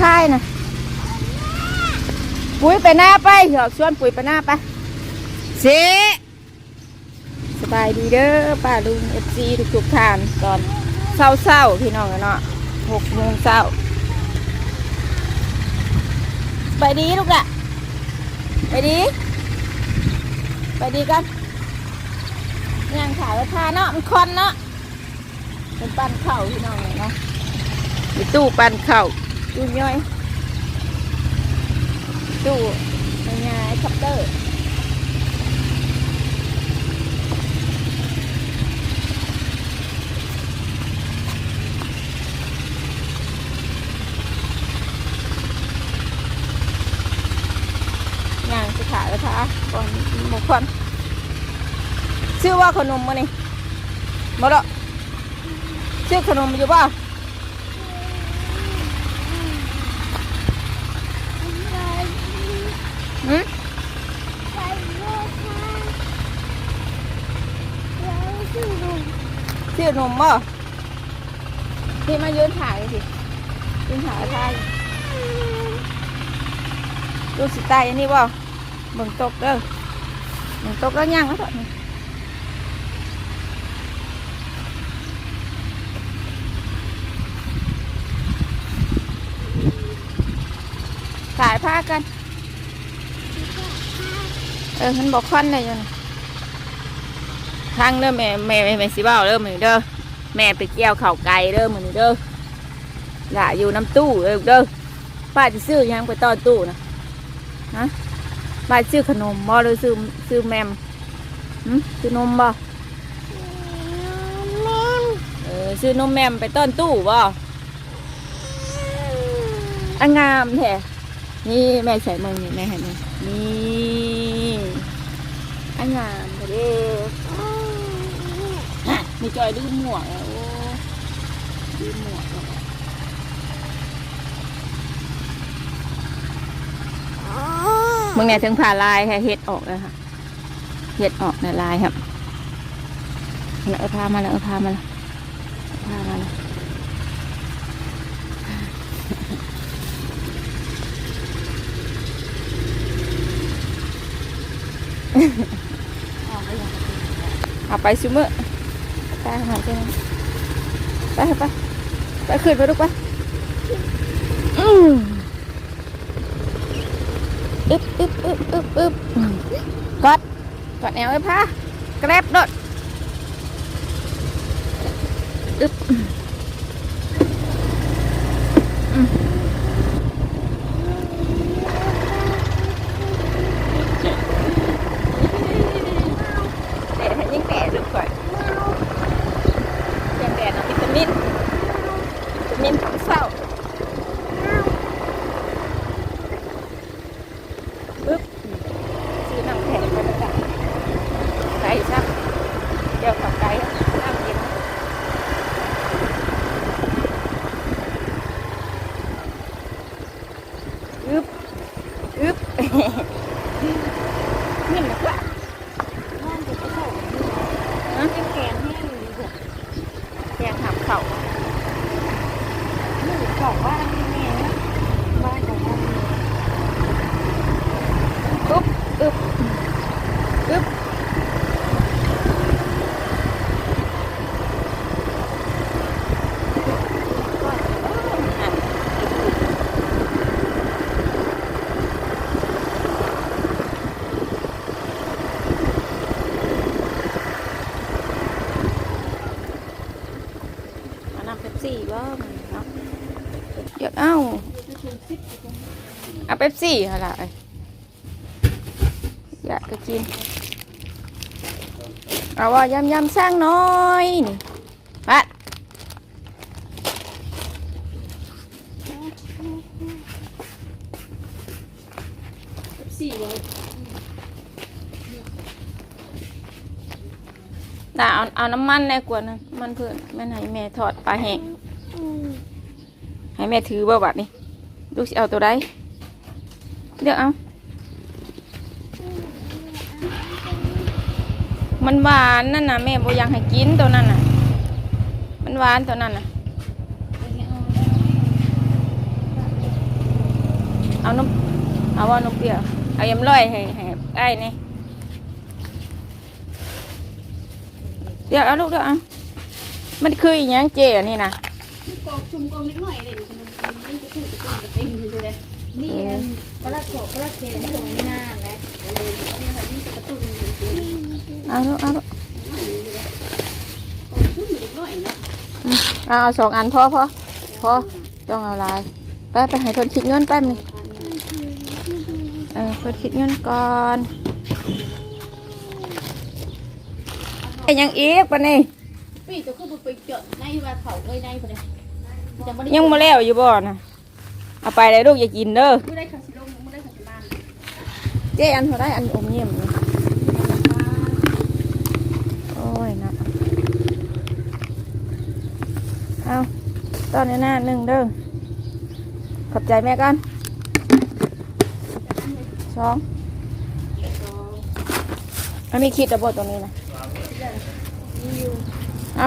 ค่ายนะปุ๋ยไปหน้าไปเหรอกชวนปุ๋ยไปหน้าไปเสสบายดีเด้อป้าลุงเอฟซีทุกๆท่านตอนเศร้าๆพี่น้องเนาะหกโมงเช้าไปดีลูกละไปดี ไปดีกันย่างขายราคาเนาะมันคอนเนาะเป็นปั้นเข่าพี่น้องเนาะมีตู้ปั้นเข่า ตู้ย่อยตู้ง่ายๆคัปเตอร์ย่างสิขายราคาก่อนหมกควันชื่อว่าขนมมานี่มาละชื่อขนมอยู่ป่ะ หืม ชื่อนมบ่พี่มายืนถ่ายสิยืนถ่ายถ่ายดูสิตายอันนี้บ่เบิ่งตกเด้อเบิ่งตกแล้วย่างแล้วเถอะถ่ายผ้ากัน เออมันบอกควันเลยจัง ทางเด้อแม่แม่แม่แม่สิบ่าวเด้อมื้อนี้เด้อแม่ไปเกี่ยวข้าวไก่เด้อมื้อนี้เด้อล่ะอยู่น้ำตู้เด้อเด้อป้าจะซื้อหยังไปต้อนตู้นะฮะป้าสิซื้อขนมบ่หรือซื้อซื้อแมมหึซื้อนมบ่เออซื้อนมแมมไปต้อนตู้บ่อันงามแท้นี่แม่ใส่มือนี่แม่ให้มือนี่อันงามแท้เด้ฮะ มีจอยดื้อหมวกแล้วโอ้ดื้อหมวกแล้วมึงเนี่ยถึงผ่าลายค่ะเฮ็ดออกแล้วค่ะเฮ็ดออกในลายครับแล้วเอาพามาแล้วเอาพามาแล้วเอาพามาแล้วเอาไปซุมื้อ ไปหาเจ้าไปไปไปขึ้นไปลูกไปอืมอึบอึบอึบอึบอึบกอดกอดแอวไอ้พาแกร็บโดดอึบอืมแดดให้ยิ่งแดดลูกก่อนยังแดดเอาวิตามินวิตามินของเศร้าปึ๊บซื้อน้ำแข็งมาแล้วกันไก่ซักเดี๋ยวกับไก่น้ำเย็นอึบอึบ นี่มันว่า บ้านจะไปเข้า ฮะ เป็นแกงแห้งอยู่แบบ แกงหับเข่า หมูของบ้านนี่แม่นะบ้านของบ้านนี่ ปุ๊บอึบอึบอะเอาน้ำเป๊ป ซี่บ่มันเนาะเดี๋ยวเอ้าเอาเป๊ปซี่เหรอล่ะอยากจะกิน เอาว่ายำยำสร้างน้อยนี่ปัดสี่เลยน่าเอาเอาน้ำมันแน่กว่านะมันเพื่อนแม่นให้แม่ทอดปลาแห้ง ให้แม่ถือบ่บัดนี่ลูกสิเอาตัวใดเดี๋ยวเอา มันหวานนั่นน่ะแม่บ่อยากให้กินตัวนั้นน่ะ มันหวานตัวนั้นน่ะ เอานมเอาว่านมเปรี้ยว เอายำร้อยให้ให้ไอ้นี่เดี๋ยวเอาลูกเดี๋ยวเอามันคืออีหยังเจอันนี่นะกองชุมกองนิดหน่อยเลยมันมันจะถูกจะถูกจะติง อยู่เลยนี่ปลาโขปลาเค็มตรงนี้หน้าแหละเลยนี่ค่ะนี่กระตุ้นจริงเอาลูกเอาลูกๆกองชุมนิดหน่อยนะเอาเอาสองอันพอพอพอต้องเอาลายไปไปให้ทนคิดเงินแป๊บนึงเออทนคิดเงินก่อนไอ้ยังอีกปะนี่ปีจะขึ้นไปเจาะในว่าเขาเลยในพอดีจะไม่ได้ยังมาแล้วอยู่บ่นะ เอาไปเลยลูกอย่ากินเด้อไม่ได้ขัดสิลงไม่ได้ขัดสิบานเจ๊อันเท่าไรอันอมเยี่ยมโอ้ยนะเอาตอนนี้หน้าหนึ่งเด้อขอบใจแม่กันสองอันนี้คิดระบบตรงนี้นะมีอยู่เอา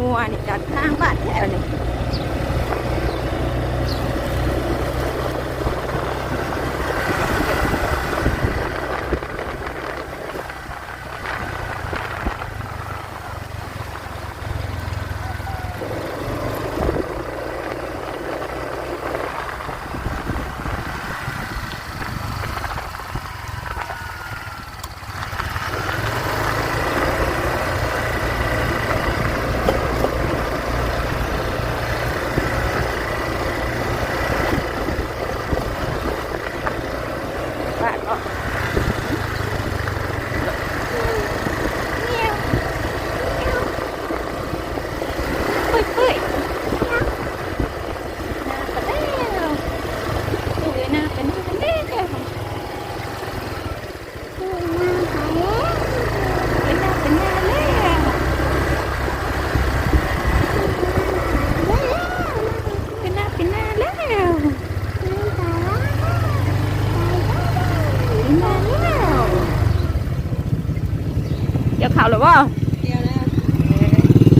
งดำแบบนี้แหล่ดิมาดูดูว่าวันจะแหล่มันยิ้มไปเปื่อยยิ้มไปเปื่อยอู้งัวนี่จัดข้างบ้านแถวนี่ บ้านก็เฮ้ยเฮ้ยหน้าเป็นแล้วดูเลยหน้าเป็นเป็นแล้วเป็นหน้าเป็นหน้าแล้วเป็นหน้าเป็นหน้าแล้ว มาแล้ว เดี๋ยวข่าวหรือว่า เดียวแล้ว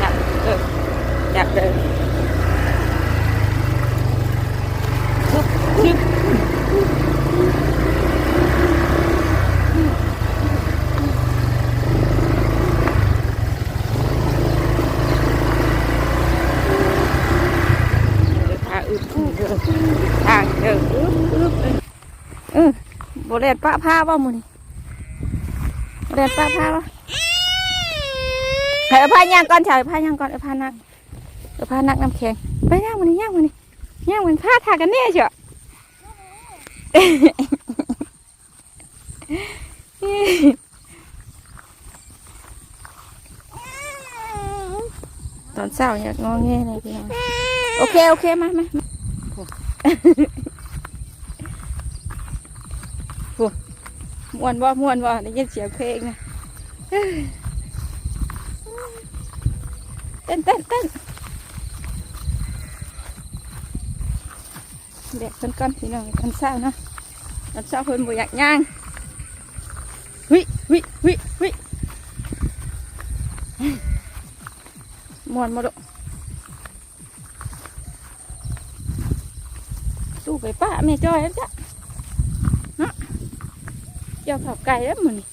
จับเออจับเลยชุบชุบทางอึดเด้อทางเด้ออึบอึบเออโบเรนป้าผ้าบ่มึงนี่โบเรนป้าผ้าบ่ให้เอาผ้าย่างก่อนเฉยผ้าย่างก่อนเอาผ้านักเอาผ้านักน้ำแข็งไปย่างมันนี่ย่างมันนี่ย่างมันผ้าทากันแน่เชียวตอนเช้าอยากงอแงเลยพี่น้องโอเคโอเคมามา มาโอ้ม่วนบ่ม่วนบ่ได้ยินเสียงเพลงนะเต้นเต้นเต้นเด็กคนก้อนพี่น้องคนเศร้าเนาะคนเศร้าคนบ่อยากย่างวิวิวิวิมวนมาดูสู้ไปป้าแม่จอยแล้วจ้ะเนาะ เจ้าขับไก่แล้วมึงนี่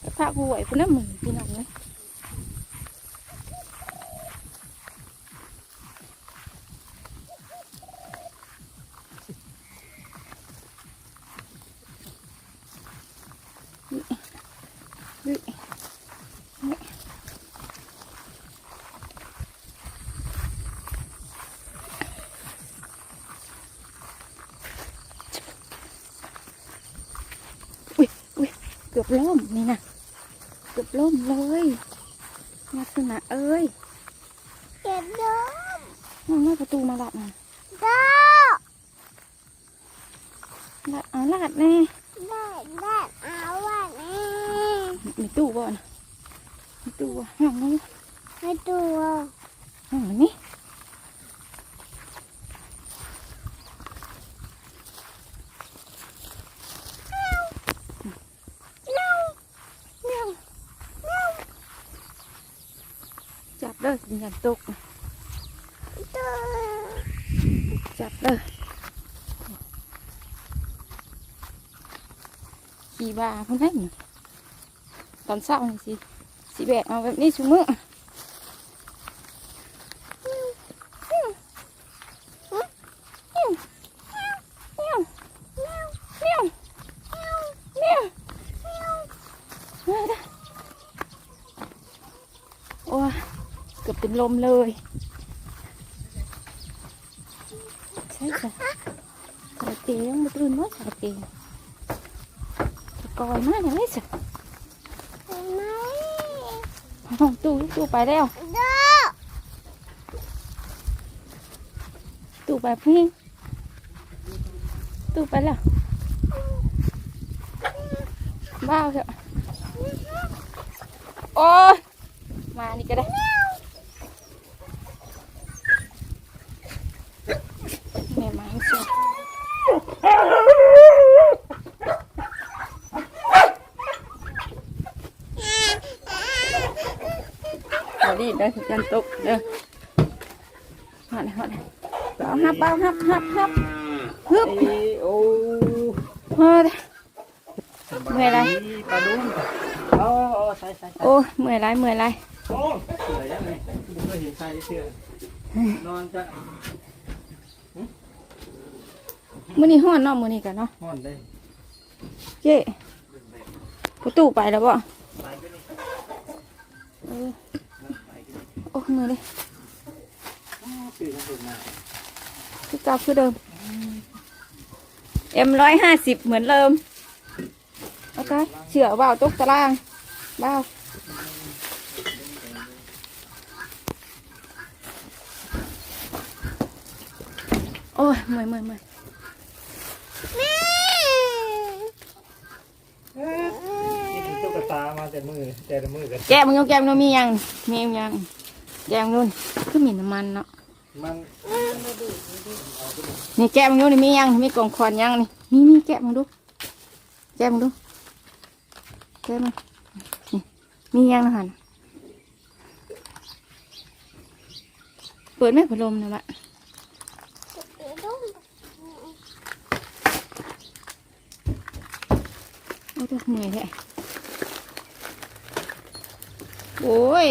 ไปพาผู้ไหวคนนั้นมึงพี่น้องเนี่ย อบล่มนี่นะเกือบล่มเลยลักษณะเอ้ยเก็บเด้อมันไม่ประตูมาลัดนะเด้อลัดเอาลัดแน่ได้ได้เอาว่ะนี่มีตู้บ่นะมีตู้บ่ห้องนี้ให้ตัวห้องนี้จับเด้ออย่าตกนะตัวจับเลยขี่บาเพิ่นให้นี่ตอน เช้านี่สิสิแบกเอาแบบนี้ชุมือโอ้ยเกือบเป็น ลมเลยใช่จ้ะสาเตียงไม่ตื่นว่าสาเตีก่อนมากเนี่ยไม่จ้ะตู้ตู้ไปแล้วตู้ไปพี่ตู้ไปแล้วบ้าวเถอะโอ้มานี่ก็ได้แม่มาให้ช่วยเอา ดิเด้อจันตุกเด้อฮอดฮอดเอาฮับเอาฮับฮับฮับฮึบโอ้ฮอดเมื่อยไรปลาดุ้งโอ้โอ้ใส่ใส่โอ้ยเมื่อยไรเมื่อยไรโอ้สวยยังไงบุก็เห็นใส่เสือนอนจะมื้อนี้ฮ้อนเนาะมื้อนี้กันเนาะห่อนเลยเจ๊ประตูไปแล้วบ่ โอ้เหนื่อยเลยตื่นมาตื่นมาคือเก่าคือเดิม เอ็มร้อยห้าสิบเหมือนเดิมโอเคเชื่อเบาตกตารางเบาโอ้ยเมื่อยเมื่อยเมื่อยนี่คือตุ๊กตามาแต่มือแต่ละมือกันแก้มมึงเอาแก้มนู้นมียังมียัง แก้มนู้นคือมีน้ำมันเนาะมันนี่แก้มมึงนู้นนี่มียังมีกล่องควันยังนี่มีมีแก้มมึงดู แก้มมึงดูแก้มมึงนี่มียังนะฮันเปิดไหมพัดลมนะวะโอ้ยเหนื่อยแท้โอ้ย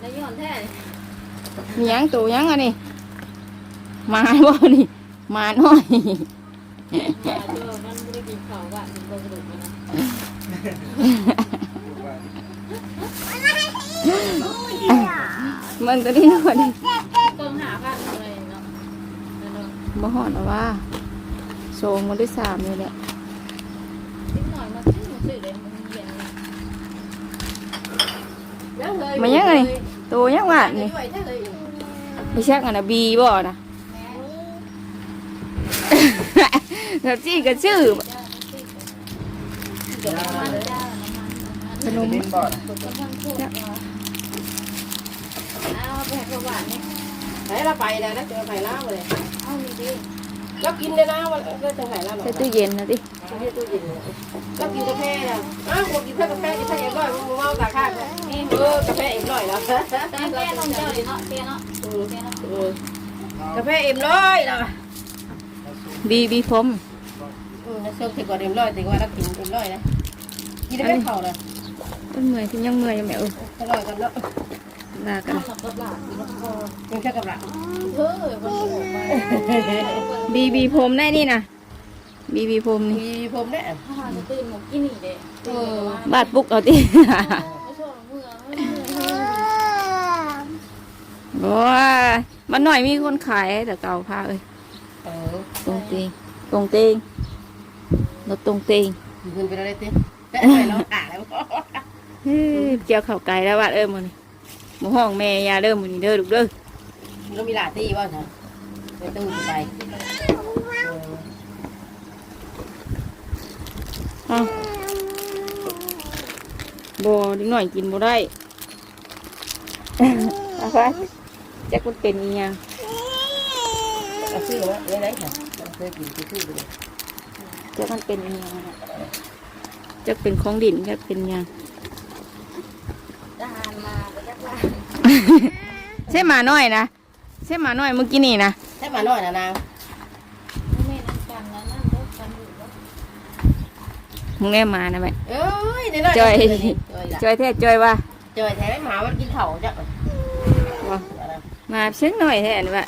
ได้ย้อนแท้ มีหยังตัวหยังอันนี้มาบ่นี่มาหน่อยมาเจอมันไม่ได้กินข้าวว่ะมันก็กระดูกมันนะมันตัวนี้คนต้องหาบ้านอะไรเนาะเนาะบ่หอดหรอว่าโซงมันด้วยสามนี่แหละนิดหน่อยมาซื้อมาซื้อเลยมันเย็นแล้วเลยมันยังไง ตัวยังหวานนี่ด้วยถ้าเลยไม่ใช่กันนะบีบ่นะแบบจี้ก็ชื่อเดี๋ยวน้ำมันจ้าขนมดินบอดน้ำมันน้ำมันพูดเอาไปให้ประวัตินี่ไหนเราไปแล้วนะเจอไผ่ล่าวเลยเอาดีดีเรากินได้นะวันก็เจอไผ่ล่าวหรอใส่ตู้เย็นนะดิให้ตู้เย็นเรากินกาแฟนะอ้าวผมกินแค่กาแฟกินแค่เอ็มร้อยมึงเมาตาข้างเออ กาแฟเอ็มร้อยแล้วแต้แต้นมเจ้าเลยเนาะเตี้ยเนาะเตี้ยเนาะกาแฟเอ็มร้อยแล้วบีบีผมอืมชอบถึงกว่าเอ็มร้อยถึงว่าเรากินเอ็มร้อยนะกินได้ไม่เข่าเลยต้นเมื่อยที่ยังเมื่อยอยู่แม่เอออร่อยกันแล้วลากันหลับหลับหลับคอกินแค่กับหลังเฮ้ยมันออกมาบีบีผมได้นี่นะบีบีผมนี่มีผมเนี่ยถ้าหาจะตื่นหมกกินนี่เด้เออบาดปุกเอาติไม่ชอ บเมื่อเมื่อโอ้ยมันหน่อยมีคนขายแต่เก่าพาเอ้ยเออตรงเตงตรงเตงรถตรงเตงกินเป็นอะไรเต้อไปเราขาแล้วเฮ้ยเกี่ยวเข่าไก่แล้วว่าเออมันหมูห้องแม่ยาเด้อมันนี่เด้อลูกเด้อเรามีหลาตีว่าไงไปตู้ไปเอา บ่นิดหน่อยกินบ่ได้เอาไปจักมันเป็นอีหยังเอาซื้อมาไม่ได้ค่ะเคยกินซื้อเลยจักมันเป็นอีหยังอะจักเป็นของดินจักเป็นหยังทหารมาไปจักว่าใช่หมาน้อยนะใช่หมาน้อยเมื่อกี้นี่นะแค่มาหน่อยนะนางแม่นั่นกันนะนั่นเด้อกันอยู่เด้อมึงแน่มานะแม่เอ้ยเดี๋ยวหน่อยจอย จอยจอยแท้จอยว่าจอยแท้หมามันกินเข่าจ้ะว่ามาเช็งหน่อยแท้นี่ว่า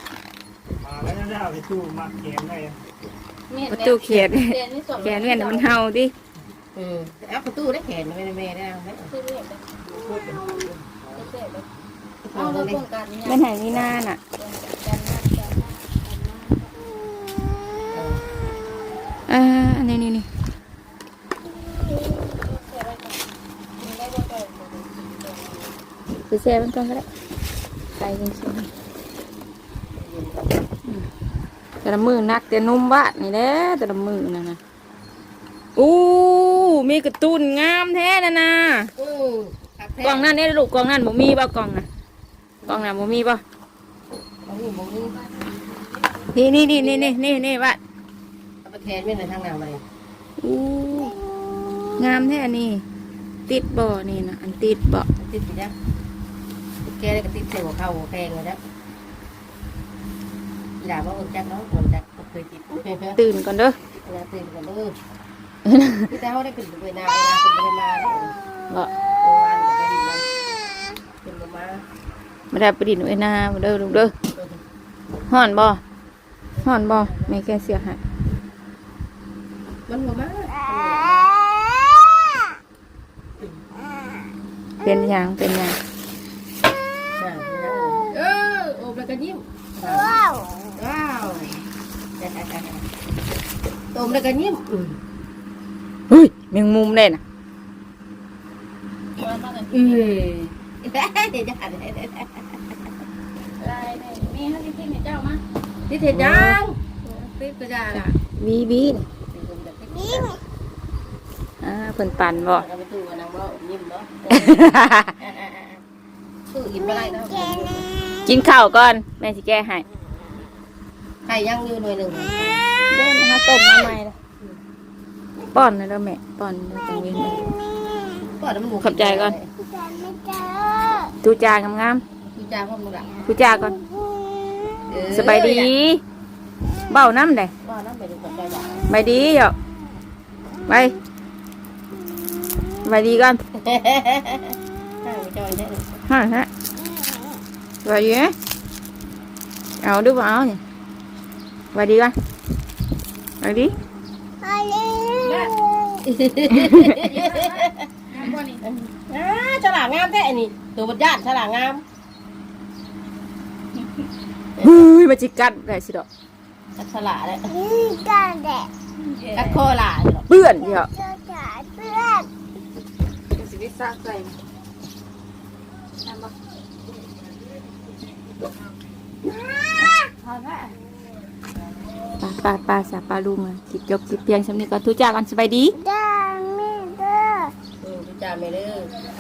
มาแล้วจะเอาไปตู้มาเกมได้แม่ประตูเขียดเรียนนี่สอนแกเวียนมันเห่าดิอืมเอาประตูได้แขนไม่ได้แม่ได้ไหมคือเรียนเด้อพูดเป็นเด็กๆเด้อเอาเอาเลเรื่อยงการเนี่ยมันใหายนี่นาน่ะกันนะกันนะ อ่าอันนี้นี่นี่ไป แช่มันก่อนก็ได้ใส่ยังไงแต่ละมือนักแต่นุ่มวะนี่แหละแต่ละมือนะนะอู้มีกระตุนงามแท้นะนะอืมกล่องนั่นเนี่ยลูกกล่องนั่นบ่มีป่ะกล่องน่ะกล่องน่ะบ่มีป่ะมองนี่มองนี่นี่นี่นี่นี่นี่นี่นี่วะเอาไปแขนไม่ในทางหน้ามาเลยอู้งามแท้นี่ติดบ่อนี่นะอันติดบ่ติดไปจ้ะ แกได้ก็ติดเสียวเข้าแพงเลยจ้ะด่าว่าคนจักเนาะคนจักเคยติดเวตื่นก่อนเด้อลาตื่นกันเด้อพี่แต่เขาได้ขึ้นไปนาเวลาขึ้นไปมาเนี่ยบ่เออวันก็ไปดินมาขึ้นมามามาได้ประดิษฐ์ไว้หน้ามาเด้อลูกเด้อห่อนบ่ห่อนบ่แม่แกเสียหายมันมามาเป็นหยังเป็นหยัง เออโอบ แล้วก็ยิ้มว้าวว้าวโอมแล้วก็ยิ้มเฮ้ยแมงมุมได้น่ะมามากันอืมได้ได้ได้ได้ลายเนี่ยมีให้ที่นี่เจ้ามาที่เท็ดยังติดกระจาล่ะวีบีนี่อ่าเพิ่นปั่นบ่เอาไปตู้นางบ่ยิ้มเนาะตู้อิ่มอะไรเนาะ กินข้าวก่อน แม่สิแก้ให้ไข่ย่างอยู่หน่วยหนึ่งเด้อนะคะต้มมาใหม่ละป้อนนะเด้อแม่ป้อนเด้อจังเวียนเลยขอบใจก่อนตูจากงามพี่จ้าพ่อมึงละๆตูจาก่อนสบายดีเบ้าน้ำได้ว่าน้ำไปดูกับใจบ้าไปดีเหรอไปไปดีก่อน ข้าวจอยเนี่ยฮะฮะไปดีไหมเอาดูบ่เอาเนี่ยไปดีก่อนไปดีงามบ่นี่อ่าฉลากงามแท้อันนี้ตัวบัญญัติฉลากงามเฮ้ยมาจิกัดได้สิดอกกัดฉลาเลยกัดคอหลาเลยหรอเปื้อนเดี๋ยวสิไปซักใส่ามบ่อแล้ว ปลาปลาปลาสาปลาลุงอะจิบยกจิบเพียงสำนีก่อนทุจาก่อนสบายดีเออพี่จ้าไม่เด้อ